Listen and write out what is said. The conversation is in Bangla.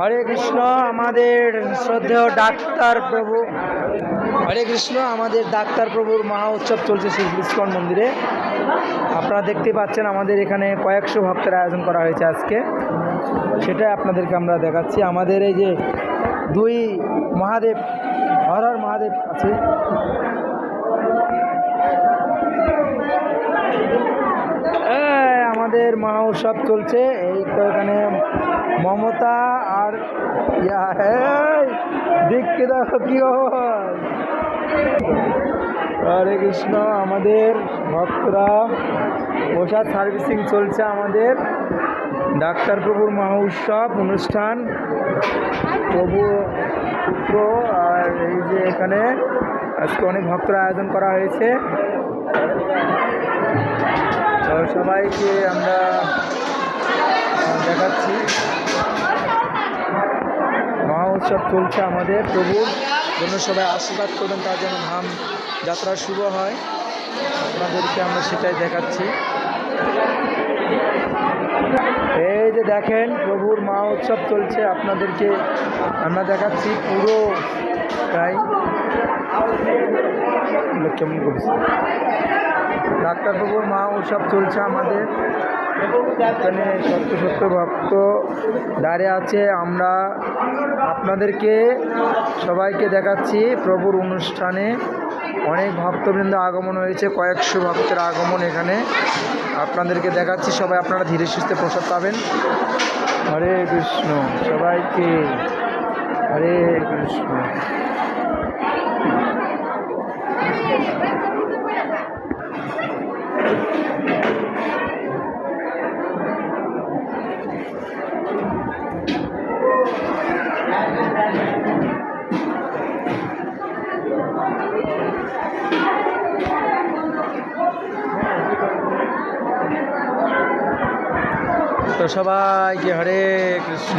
হরে কৃষ্ণ, আমাদের শ্রদ্ধেয় ডাক্তার প্রভু। হরে কৃষ্ণ, আমাদের ডাক্তার প্রভুর মহা উৎসব চলছে শ্রী ইস্কন মন্দিরে। আপনারা দেখতে পাচ্ছেন আমাদের এখানে কয়েকশো ভক্তের আয়োজন করা হয়েছে আজকে। সেটাই আপনাদেরকে আমরা দেখাচ্ছি। আমাদের এই যে দুই মহাদেব হর হর মহাদেব আছে। এই আমাদের মহা উৎসব চলছে। এই তো এখানে মমতা আর ইয়া কি হরে কৃষ্ণ, আমাদের ভক্তরা, প্রসাদ সার্ভিসিং চলছে আমাদের। ডাক্তার প্রভুর মহা উৎসব অনুষ্ঠান, প্রভু পুত্র আর এই যে এখানে আজকে অনেক ভক্তরা আয়োজন করা হয়েছে। সবাইকে আমরা দেখাচ্ছি। মহা উৎসব চলছে আমাদের, প্রভুর জন্য সবাই আশীর্বাদ করবেন, তার জন্য ধাম যাত্রা শুভ হয়। আপনাদেরকে আমরা সেটাই দেখাচ্ছি। এই যে দেখেন, প্রভুর মা উৎসব চলছে, আপনাদেরকে আমরা দেখাচ্ছি পুরো এগুলো কেমন করছে? ডাক্তারবাবুর মা উৎসব চলছে আমাদের। এখানে সত্য সত্য ভক্ত দাঁড়িয়ে আছে। আমরা আপনাদেরকে সবাইকে দেখাচ্ছি প্রভুর অনুষ্ঠানে। অনেক ভক্তবৃন্দ আগমন হয়েছে, কয়েকশো ভক্তের আগমন এখানে। আপনাদেরকে দেখাচ্ছি, সবাই আপনারা ধীরে সুস্থে প্রসাদ পাবেন। হরে কৃষ্ণ, সবাইকে হরে কৃষ্ণ। তো সবাইকে হরে কৃষ্ণ।